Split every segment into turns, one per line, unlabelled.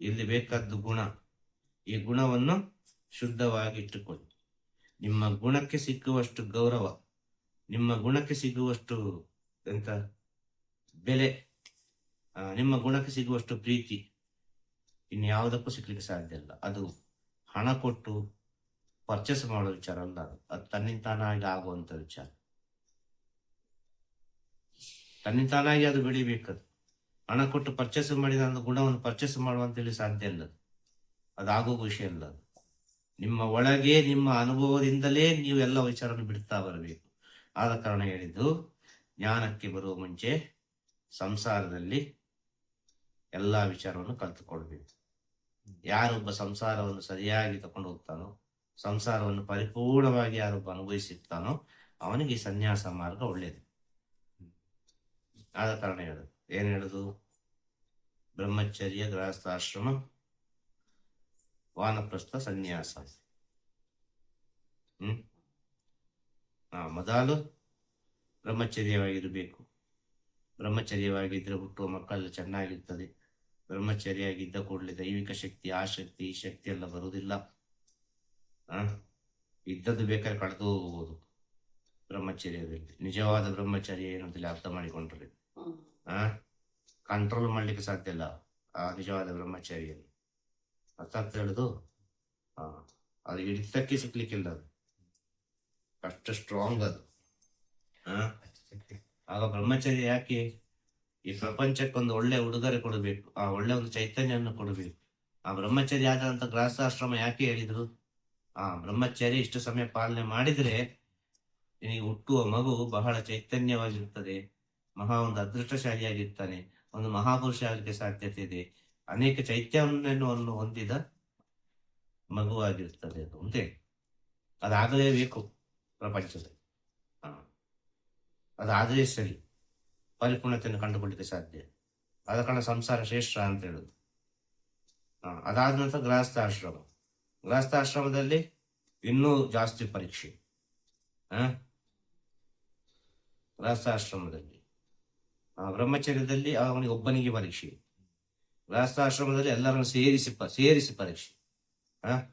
ಇಲ್ಲಿ ಬೇಕಾದ್ದು ಗುಣ. ಈ ಗುಣವನ್ನು ಶುದ್ಧವಾಗಿ ಇಟ್ಟುಕೊಳ್ಳಿ ನಿಮ್ಮ ಗುಣಕ್ಕೆ ಸಿಕ್ಕುವಷ್ಟು ಗೌರವ, ನಿಮ್ಮ ಗುಣಕ್ಕೆ ಸಿಗುವಷ್ಟು ಎಂತ? ಬೆಲೆ ನಿಮ್ಮ ಗುಣಕ್ಕೆ ಸಿಗುವಷ್ಟು ಪ್ರೀತಿ ಇನ್ಯಾವುದಕ್ಕೂ ಸಿಗ್ಲಿಕ್ಕೆ ಸಾಧ್ಯ ಇಲ್ಲ. ಅದು ಹಣ ಕೊಟ್ಟು ಪರ್ಚೇಸ್ ಮಾಡೋ ವಿಚಾರ ಅಲ್ಲ ಅದು ಅದು ತನ್ನಿಂತಾನಾಗಿ ಆಗುವಂತ ವಿಚಾರ. ತನ್ನಿಂತಾನಾಗಿ ಅದು ಬೆಳಿಬೇಕದು. ಹಣ ಕೊಟ್ಟು ಪರ್ಚೇಸ್ ಮಾಡಿದ ಒಂದು ಗುಣವನ್ನು ಪರ್ಚೇಸ್ ಮಾಡುವಂತೇಳಿ ಸಾಧ್ಯ ಇಲ್ಲ ಅದು. ಆಗೋ ವಿಷಯ ಇಲ್ಲ ನಿಮ್ಮ ಒಳಗೆ ನಿಮ್ಮ ಅನುಭವದಿಂದಲೇ ನೀವು ಎಲ್ಲ ವಿಚಾರವನ್ನು ಬಿಡ್ತಾ ಬರಬೇಕು. ಆದ ಕಾರಣ ಹೇಳಿದ್ದು, ಜ್ಞಾನಕ್ಕೆ ಬರುವ ಮುಂಚೆ ಸಂಸಾರದಲ್ಲಿ ಎಲ್ಲ ವಿಚಾರವನ್ನು ಕಲ್ತುಕೊಳ್ಬೇಕು. ಯಾರೊಬ್ಬ ಸಂಸಾರವನ್ನು ಸರಿಯಾಗಿ ತಕೊಂಡು ಹೋಗ್ತಾನೋ, ಸಂಸಾರವನ್ನು ಪರಿಪೂರ್ಣವಾಗಿ ಯಾರೊಬ್ಬ ಅನುಭವಿಸಿರ್ತಾನೋ, ಅವನಿಗೆ ಸನ್ಯಾಸ ಮಾರ್ಗ ಒಳ್ಳೆಯದು ಆದ ಕಾರಣ ಹೇಳುದು ಏನ್ ಹೇಳೋದು? ಬ್ರಹ್ಮಚರ್ಯ ಗೃಹಸ್ಥಾಶ್ರಮ, ವಾನಪ್ರಸ್ಥ ಸನ್ಯಾಸ. ಹ್ಮ್? ಮೊದಲು ಬ್ರಹ್ಮಚರ್ಯವಾಗಿರಬೇಕು. ಬ್ರಹ್ಮಚರ್ಯವಾಗಿದ್ರೆ ಹುಟ್ಟುವ ಮಕ್ಕಳೆಲ್ಲ ಚೆನ್ನಾಗಿರ್ತದೆ. ಬ್ರಹ್ಮಚರ್ಯಾಗಿದ್ದ ಕೂಡಲೇ ದೈವಿಕ ಶಕ್ತಿ, ಆ ಶಕ್ತಿ, ಈ ಶಕ್ತಿ ಎಲ್ಲ ಬರುವುದಿಲ್ಲ. ಇದ್ದದ್ದು ಬೇಕಾದ್ರೆ ಕಳೆದು ಹೋಗ್ಬೋದು. ಬ್ರಹ್ಮಚರ್ಯದಲ್ಲಿ. ನಿಜವಾದ ಬ್ರಹ್ಮಚರ್ಯ ಏನು ಅಂತೇಳಿ ಅರ್ಥ ಮಾಡಿಕೊಂಡ್ರೆ. ಆ? ಕಂಟ್ರೋಲ್ ಮಾಡಲಿಕ್ಕೆ ಸಾಧ್ಯ ಇಲ್ಲ. ಆ ನಿಜವಾದ ಬ್ರಹ್ಮಚಾರಿಯಲ್ಲಿ. ಅರ್ಥ ಅಂತ ಹೇಳುದು? ಅದು ಹಿಡಿತಕ್ಕೆ ಸಿಕ್ಲಿಕ್ಕಿಲ್ಲ ಅದು. ಅಷ್ಟು ಸ್ಟ್ರಾಂಗ್ ಅದು. ಆಗ ಬ್ರಹ್ಮಚಾರಿ ಯಾಕೆ ಈ ಪ್ರಪಂಚಕ್ಕೊಂದು ಒಳ್ಳೆ ಉಡುಗೊರೆ ಕೊಡಬೇಕು? ಆ ಒಳ್ಳೆ ಒಂದು ಚೈತನ್ಯವನ್ನು ಕೊಡಬೇಕು? ಆ ಬ್ರಹ್ಮಚಾರಿ ಆದಂತ ಗೃಹಸ್ಥಾಶ್ರಮ ಯಾಕೆ ಹೇಳಿದ್ರು? ಆ ಬ್ರಹ್ಮಚರ್ಯ ಇಷ್ಟು ಸಮಯ ಪಾಲನೆ ಮಾಡಿದ್ರೆ, ನಿನಗೆ ಹುಟ್ಟುವ ಮಗು ಬಹಳ ಚೈತನ್ಯವಾಗಿರುತ್ತದೆ. ಮಹಾ ಒಂದು ಅದೃಷ್ಟಶಾಲಿಯಾಗಿರ್ತಾನೆ, ಒಂದು ಮಹಾಪುರುಷ ಆಗಲಿಕ್ಕೆ ಸಾಧ್ಯತೆ ಇದೆ. ಅನೇಕ ಚೈತ್ಯವನ್ನು ಹೊಂದಿದ ಮಗುವಾಗಿರ್ತದೆ ಅದು ಮುಂದೆ ಅದಾಗಲೇಬೇಕು ಪ್ರಪಂಚದಲ್ಲಿ. ಅದಾದರೆ ಸರಿ. ಪರಿಪೂರ್ಣತೆಯನ್ನು ಕಂಡುಕೊಳ್ಳಿಕ್ಕೆ ಸಾಧ್ಯ. ಆದ ಕಾರಣ ಸಂಸಾರ ಶ್ರೇಷ್ಠ ಅಂತ ಹೇಳುದು. ಅದಾದ ನಂತರ ಗೃಹಸ್ಥಾಶ್ರಮ. ಗೃಹಸ್ಥಾಶ್ರಮದಲ್ಲಿ ಇನ್ನೂ ಜಾಸ್ತಿ ಪರೀಕ್ಷೆ. ಹ. ಗೃಹಸ್ಥಾಶ್ರಮದಲ್ಲಿ. ಬ್ರಹ್ಮಚರ್ಯದಲ್ಲಿ ಅವನಿಗೆ ಒಬ್ಬನಿಗೆ ಪರೀಕ್ಷೆ. ಗೃಹಸ್ಥಾಶ್ರಮದಲ್ಲಿ ಎಲ್ಲರನ್ನು ಸೇರಿಸಿ ಸೇರಿಸಿ ಪರೀಕ್ಷೆ. ಹ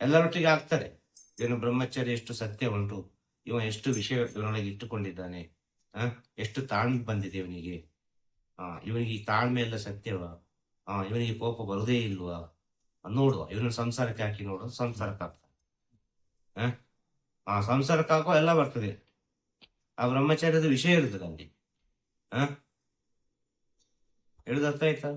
ಎಲ್ಲರೊಟ್ಟಿಗೆ ಆಗ್ತಾರೆ. ಇವನು ಬ್ರಹ್ಮಚರ್ಯ ಎಷ್ಟು ಸತ್ಯ ಉಂಟು, ಇವ ಎಷ್ಟು ವಿಷಯ ಇವನೊಳಗೆ ಇಟ್ಟುಕೊಂಡಿದ್ದಾನೆ ಹ ಎಷ್ಟು ತಾಳ್ಮೆ ಬಂದಿದೆ ಇವನಿಗೆ. ಆ, ಇವನಿಗೆ ಈ ತಾಳ್ಮೆ ಎಲ್ಲ ಸತ್ಯವಾ? ಆ, ಇವನಿಗೆ ಕೋಪ ಬರುದೇ ಇಲ್ವಾ? ನೋಡುವ, ಇವನ ಸಂಸಾರಕ್ಕೆ ಹಾಕಿ ನೋಡುವ ಸಂಸಾರಕ್ಕೆ ಹಾಕ್ತಾನೆ ಆ? ಸಂಸಾರಕ್ಕೆ ಎಲ್ಲ ಬರ್ತದೆ. ಆ ಬ್ರಹ್ಮಚಾರ್ಯದ ವಿಷಯ ಇರುತ್ತದೆ ಅಲ್ಲಿ. ಹೇಳುದು ಅರ್ಥ ಆಯ್ತಾ?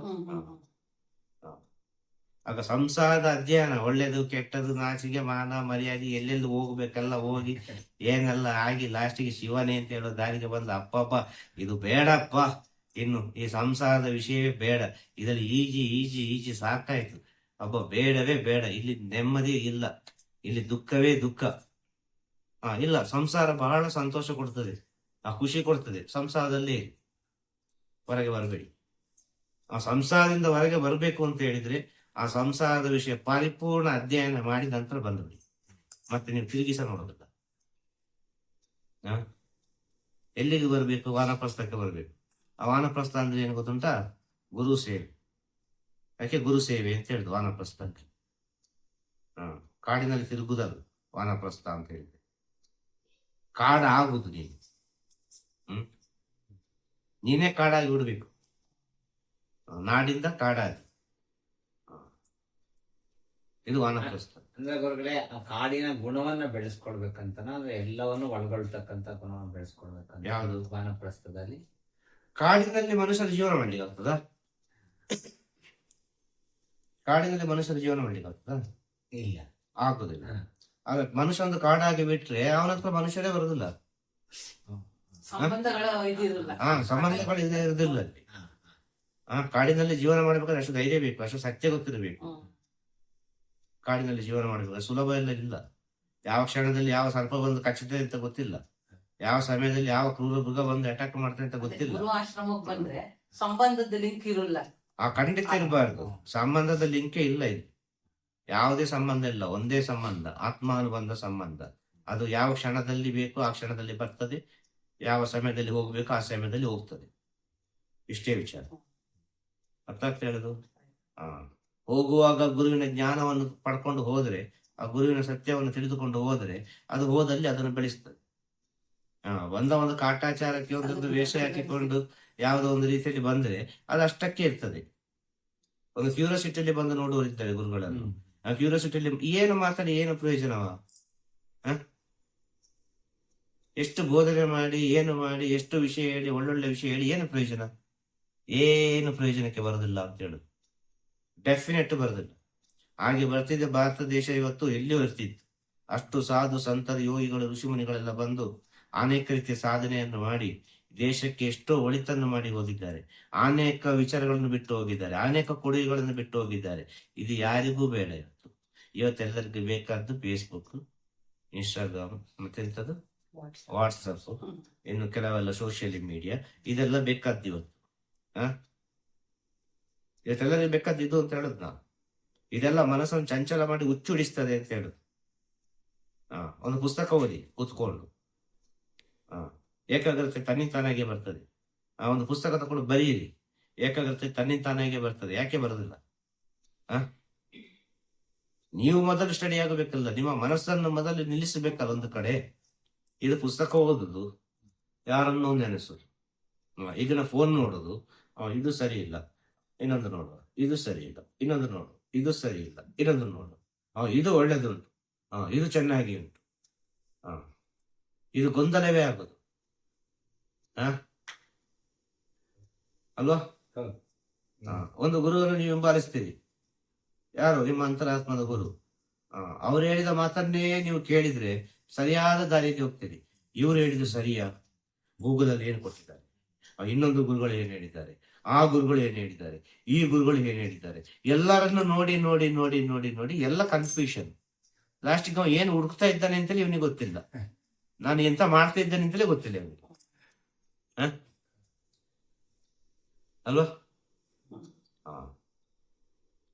ಆಗ ಸಂಸಾರದ ಅಧ್ಯಯನ ಒಳ್ಳೇದು ಕೆಟ್ಟದು ನಾಚಿಗೆ ಮಾನ ಮರ್ಯಾದೆ ಎಲ್ಲೆಲ್ಲಿ ಹೋಗ್ಬೇಕೆಲ್ಲ ಹೋಗಿ ಏನೆಲ್ಲ ಆಗಿ ಲಾಸ್ಟಿಗೆ ಶಿವನೇ ಅಂತ ಹೇಳೋ ದಾರಿಗೆ ಬಂದ ಅಪ್ಪಪ್ಪ ಇದು ಬೇಡಪ್ಪ. ಇನ್ನು ಈ ಸಂಸಾರದ ವಿಷಯವೇ ಬೇಡ. ಇದರಲ್ಲಿ ಈಜಿ ಈಜಿ ಈಜಿ ಸಾಕಾಯ್ತು. ಅಬ್ಬ ಬೇಡವೇ ಬೇಡ. ಇಲ್ಲಿ ನೆಮ್ಮದಿ ಇಲ್ಲ. ಇಲ್ಲಿ ದುಃಖವೇ ದುಃಖ. ಆ ಇಲ್ಲ ಸಂಸಾರ ಬಹಳ ಸಂತೋಷ ಕೊಡ್ತದೆ. ಆ ಖುಷಿ ಕೊಡ್ತದೆ. ಸಂಸಾರದಲ್ಲಿ ಹೊರಗೆ ಬರಬೇಡಿ. ಆ ಸಂಸಾರದಿಂದ ಹೊರಗೆ ಬರಬೇಕು ಅಂತ ಹೇಳಿದ್ರೆ ಆ ಸಂಸಾರದ ವಿಷಯ ಪರಿಪೂರ್ಣ ಅಧ್ಯಯನ ಮಾಡಿ ನಂತರ ಬಂದ್ಬಿಡಿ. ಮತ್ತೆ ನೀವು ತಿರುಗಿಸ ನೋಡೋದಿಲ್ಲ? ಎಲ್ಲಿಗೆ ಬರಬೇಕು? ವಾನಪ್ರಸ್ಥಕ್ಕೆ ಬರಬೇಕು. ಆ ವಾನಪ್ರಸ್ಥ ಅಂದ್ರೆ ಏನು ಗೊತ್ತುಂಟ? ಗುರು ಸೇವೆ. ಯಾಕೆ ಗುರು ಸೇವೆ ಅಂತ ಹೇಳಿದ್ರು ವಾನಪ್ರಸ್ಥಕ್ಕೆ? ಕಾಡಿನಲ್ಲಿ ತಿರುಗುದಲ್ಲ ವಾನಪ್ರಸ್ಥ ಅಂತ ಹೇಳಿದ್ರೆ. ಕಾಡ ಆಗುದು ನೀನು. ನೀನೇ ಕಾಡಾಗಿ ಬಿಡಬೇಕು ನಾಡಿಂದ ಕಾಡಾಗಿ. ಇದು ವಾನಪ್ರಸ್ಥ
ಅಂದ್ರೆ ಗುರುಗಳೇ ಆ ಕಾಡಿನ ಗುಣವನ್ನ ಬೆಳೆಸ್ಕೊಡ್ಬೇಕಂತ ಅಂದ್ರೆ ಎಲ್ಲವನ್ನು ಒಳಗೊಳ್ತಕ್ಕಂತ ಗುಣವನ್ನು ಬೆಳೆಸ್ಕೊಡ್ಬೇಕಂತ
ಯಾವುದು?
ವಾನಪ್ರಸ್ಥದಲ್ಲಿ?
ಕಾಡಿನಲ್ಲಿ ಮನುಷ್ಯರ ಜೀವನ ಮಾಡ್ಲಿಕ್ಕೆ ಆಗ್ತದ? ಕಾಡಿನಲ್ಲಿ ಮನುಷ್ಯರ ಜೀವನ ಮಾಡ್ಲಿಕ್ಕೆ ಆಗ್ತದ?
ಇಲ್ಲ.
ಆಗುದಿಲ್ಲ. ಆಗ ಮನುಷ್ಯ ಒಂದು ಕಾಡಾಗಿ ಬಿಟ್ರೆ ಅವನ ಹತ್ರ ಮನುಷ್ಯರೇ ಬರುದಿಲ್ಲ.
ಸಂಬಂಧಗಳ ಇದಿರಲ್ಲ
ಹಾ ಸಂಬಂಧಗಳು ಇದೆ ಇರುದಿಲ್ಲ ಅಲ್ಲಿ.
ಹ,
ಆ ಕಾಡಿನಲ್ಲಿ ಜೀವನ ಮಾಡಬೇಕಾದ್ರೆ ಅಷ್ಟು ಧೈರ್ಯ ಬೇಕು ಅಷ್ಟು ಸತ್ಯ ಗೊತ್ತಿರಬೇಕು. ಕಾಡಿನಲ್ಲಿ ಜೀವನ ಮಾಡಬೇಕು ಸುಲಭ ಎಲ್ಲ ಇಲ್ಲ. ಯಾವ ಕ್ಷಣದಲ್ಲಿ ಯಾವ ಸರ್ಪ ಬಂದು ಕಚ್ಚುತ್ತೆ ಅಂತ ಗೊತ್ತಿಲ್ಲ. ಯಾವ ಸಮಯದಲ್ಲಿ ಯಾವ ಕ್ರೂರ ಮೃಗ ಬಂದು ಅಟ್ಯಾಕ್ ಮಾಡ್ತಾರೆ ಅಂತ ಗೊತ್ತಿಲ್ಲ.
ಆಶ್ರಮಕ್ಕೆ ಬಂದ್ರೆ ಸಂಬಂಧದ ಲಿಂಕ್ ಇರಲ್ಲ.
ಆ ಖಂಡಿತ ಇರಬಾರ್ದು. ಸಂಬಂಧದ ಲಿಂಕೇ ಇಲ್ಲ ಇದು ಯಾವುದೇ ಸಂಬಂಧ ಇಲ್ಲ ಒಂದೇ ಸಂಬಂಧ ಆತ್ಮಾನುಬಂಧ ಸಂಬಂಧ. ಅದು ಯಾವ ಕ್ಷಣದಲ್ಲಿ ಬೇಕು ಆ ಕ್ಷಣದಲ್ಲಿ ಬರ್ತದೆ. ಯಾವ ಸಮಯದಲ್ಲಿ ಹೋಗಬೇಕು ಆ ಸಮಯದಲ್ಲಿ ಹೋಗ್ತದೆ ಇಷ್ಟೇ ವಿಚಾರ ಅರ್ಥ ಆಗ್ತಾ ಹೇಳುದು ಆ, ಹೋಗುವಾಗ ಗುರುವಿನ ಜ್ಞಾನವನ್ನು ಪಡ್ಕೊಂಡು ಹೋದ್ರೆ ಆ ಗುರುವಿನ ಸತ್ಯವನ್ನು ತಿಳಿದುಕೊಂಡು ಹೋದ್ರೆ ಅದು ಹೋದಲ್ಲಿ ಅದನ್ನು ಬೆಳೆಸ್ತದೆ ಆ ಒಂದ ಒಂದು ಕಾಟಾಚಾರಕ್ಕೆ ಒಂದೊಂದು ವೇಷ ಹಾಕಿಕೊಂಡು ಯಾವುದೋ ಒಂದು ರೀತಿಯಲ್ಲಿ ಬಂದ್ರೆ ಅದು ಅಷ್ಟಕ್ಕೆ ಇರ್ತದೆ ಒಂದು ಕ್ಯೂರಿಯಾಸಿಟಿಯಲ್ಲಿ ಬಂದು ನೋಡುವರಿದ್ದಾರೆ ಗುರುಗಳನ್ನು ಆ ಕ್ಯೂರಿಯಾಸಿಟಿಯಲ್ಲಿ ಏನು ಮಾತಾಡಿ ಏನು ಪ್ರಯೋಜನವ? ಎಷ್ಟು ಬೋಧನೆ ಮಾಡಿ, ಏನು ಮಾಡಿ, ಎಷ್ಟು ವಿಷಯ ಹೇಳಿ, ಒಳ್ಳೊಳ್ಳೆ ವಿಷಯ ಹೇಳಿ ಏನು ಪ್ರಯೋಜನ? ಏನು ಪ್ರಯೋಜನಕ್ಕೆ ಬರೋದಿಲ್ಲ ಅಂತ ಹೇಳುದು ಡೆಫಿನೆಟ್ ಬರೋದಿಲ್ಲ. ಹಾಗೆ ಬರ್ತಿದ್ದ ಭಾರತ ದೇಶ ಇವತ್ತು ಎಲ್ಲಿಯೂ ಇರ್ತಿತ್ತು. ಅಷ್ಟು ಸಾಧು ಸಂತರು, ಯೋಗಿಗಳು ಋಷಿಮುನಿಗಳೆಲ್ಲ ಬಂದು ಅನೇಕ ರೀತಿಯ ಸಾಧನೆಯನ್ನು ಮಾಡಿ ದೇಶಕ್ಕೆ ಎಷ್ಟೋ ಒಳಿತನ್ನು ಮಾಡಿ ಹೋಗಿದ್ದಾರೆ. ಅನೇಕ ವಿಚಾರಗಳನ್ನು ಬಿಟ್ಟು ಹೋಗಿದ್ದಾರೆ. ಅನೇಕ ಕೊಡುಗೆಗಳನ್ನು ಬಿಟ್ಟು ಹೋಗಿದ್ದಾರೆ. ಇದು ಯಾರಿಗೂ ಬೇಡ ಇವತ್ತು. ಇವತ್ತೆಲ್ಲರಿಗೂ ಬೇಕಾದ್ದು ಫೇಸ್ಬುಕ್ ಇನ್ಸ್ಟಾಗ್ರಾಮ್ ಮತ್ತೆಂಥದ್ದು? ವಾಟ್ಸಪ್ ಇನ್ನು ಕೆಲವೆಲ್ಲ ಸೋಷಿಯಲ್ ಮೀಡಿಯಾ ಇದೆಲ್ಲ ಬೇಕಾದ್ದು ಇವತ್ತು. ಹಾ? ಇವತ್ತೆಲ್ಲರಿಗೂ ಬೇಕಾದ್ದು ಇದು ಅಂತ ಹೇಳುದು ನಾವು ಇದೆಲ್ಲ ಮನಸ್ಸನ್ನು ಚಂಚಲ ಮಾಡಿ ಉಚ್ಚುಡಿಸ್ತದೆ ಅಂತ ಹೇಳುದು. ಹಾ ಒಂದು ಪುಸ್ತಕ ಓದಿ ಕೂತ್ಕೊಂಡು. ಹಾ ಏಕಾಗ್ರತೆ ತನ್ನಿಂತಾನಾಗೆ ಬರ್ತದೆ. ಆ ಒಂದು ಪುಸ್ತಕ ತಗೊಂಡು ಬರೀರಿ. ಏಕಾಗ್ರತೆ ತನ್ನಿಂತಾನಾಗೆ ಬರ್ತದೆ. ಯಾಕೆ ಬರೋದಿಲ್ಲ? ಆ ನೀವು ಮೊದಲು ಸ್ಟಡಿ ಆಗಬೇಕಲ್ಲ ನಿಮ್ಮ ಮನಸ್ಸನ್ನು ಮೊದಲು ನಿಲ್ಲಿಸಬೇಕಲ್ಲ ಒಂದು ಕಡೆ. ಇದು ಪುಸ್ತಕ ಓದುದು ಯಾರನ್ನೋ ನೆನೆಸುದು. ಆ, ಈಗಿನ ಫೋನ್ ನೋಡೋದು ಇದು ಸರಿ ಇಲ್ಲ ಇನ್ನೊಂದು ನೋಡುವ ಇದು ಸರಿ ಇಲ್ಲ ಇನ್ನೊಂದು ನೋಡು ಇದು ಸರಿ ಇಲ್ಲ ಇನ್ನೊಂದು ನೋಡು. ಇದು ಒಳ್ಳೇದುಂಟು ಇದು ಚೆನ್ನಾಗಿ ಉಂಟು. ಹಾಂ ಇದು ಗೊಂದಲವೇ ಆಗೋದು. ಹ ಅಲ್ವಾ? ಒಂದು ಗುರುವನ್ನು ನೀವು ಹಿಂಬಾಲಿಸ್ತೀರಿ. ಯಾರು? ನಿಮ್ಮ ಅಂತರಾತ್ಮದ ಗುರು. ಅವ್ರು ಹೇಳಿದ ಮಾತನ್ನೇ ನೀವು ಕೇಳಿದ್ರೆ ಸರಿಯಾದ ದಾರಿಯಲ್ಲಿ ಹೋಗ್ತೀರಿ. ಇವ್ರು ಹೇಳಿದ್ದು ಸರಿಯಾ? ಗೂಗಲಲ್ಲಿ ಏನು ಕೊಟ್ಟಿದ್ದಾರೆ? ಇನ್ನೊಂದು ಗುರುಗಳು ಏನು ಹೇಳಿದ್ದಾರೆ? ಆ ಗುರುಗಳು ಏನು ಹೇಳಿದ್ದಾರೆ? ಈ ಗುರುಗಳು ಏನು ಹೇಳಿದ್ದಾರೆ? ಎಲ್ಲರನ್ನು ನೋಡಿ ನೋಡಿ ನೋಡಿ ನೋಡಿ ನೋಡಿ ಎಲ್ಲ ಕನ್ಫ್ಯೂಷನ್ ಲಾಸ್ಟಿಗೆ ಅವ ಏನು ಹುಡುಕ್ತಾ ಇದ್ದಾನೆ ಅಂತೇಳಿ ಇವನಿಗೆ ಗೊತ್ತಿಲ್ಲ. ನಾನು ಎಂತ ಮಾಡ್ತಾ ಇದ್ದೇನೆ ಅಂತಲೇ ಗೊತ್ತಿಲ್ಲ ಇವನಿಗೆ. ಹ? ಅಲ್ವಾ?